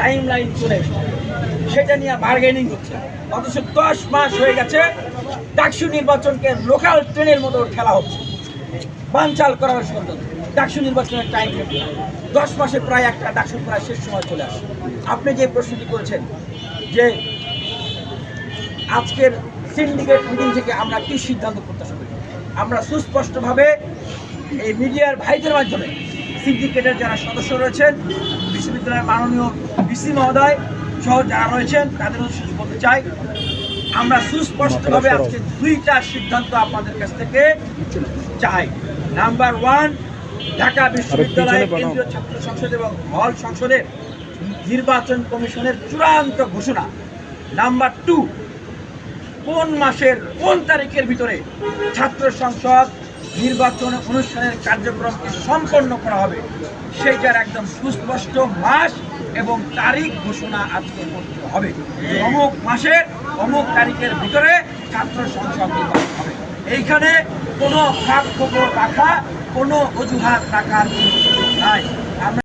Time line চলে সেটা নিয়ে বার্গেনিং হচ্ছে। অথচ দশ মাস হয়ে গেছে, ডাকসু নির্বাচনকে লোকাল ট্রেনের মতো খেলা হচ্ছে। বানচাল করার ষড়যন্ত্র ডাকসু নির্বাচনের টাইম দশ মাসে প্রায় একটা ডাকসু প্রায় শেষ সময় চলে আসে। আপনি যে প্রশ্নটি করেছেন যে আজকের সিন্ডিকেট মিটিং থেকে আমরা কি সিদ্ধান্ত প্রত্যাশা করি? আমরা সুস্পষ্টভাবে এই মিডিয়ার ভাইদের মাধ্যমে সিন্ডিকেটের যারা সদস্য রয়েছেন বিশ্ববিদ্যালয়ের মাননীয় বিসি মহোদয় সহ যারা রয়েছেন তাদের উদ্দেশ্যে বলতে চাই। আমরা সুস্পষ্টভাবে আজকে দুইটা সিদ্ধান্ত আপনাদের কাছ থেকে চাই। নাম্বার ওয়ান ঢাকা বিশ্ববিদ্যালয় কেন্দ্রীয় ছাত্র সংসদ এবং হল সংসদের নির্বাচন কমিশনের চূড়ান্ত ঘোষণা। নাম্বার টু কোন মাসের কোন তারিখের ভিতরে ছাত্র সংসদ নির্বাচন অনুষ্ঠানের কার্যক্রমকে সম্পন্ন করা হবে। সেইটার একদম সুস্পষ্ট মাস এবং তারিখ ঘোষণা আজকে করতে হবে। অমুক মাসের, অমুক তারিখের ভিতরে ছাত্র সংসদ নির্বাচন হবে। এইখানে কোনো ফাঁক খবর রাখা, কোনো অজুহাত রাখার নাই।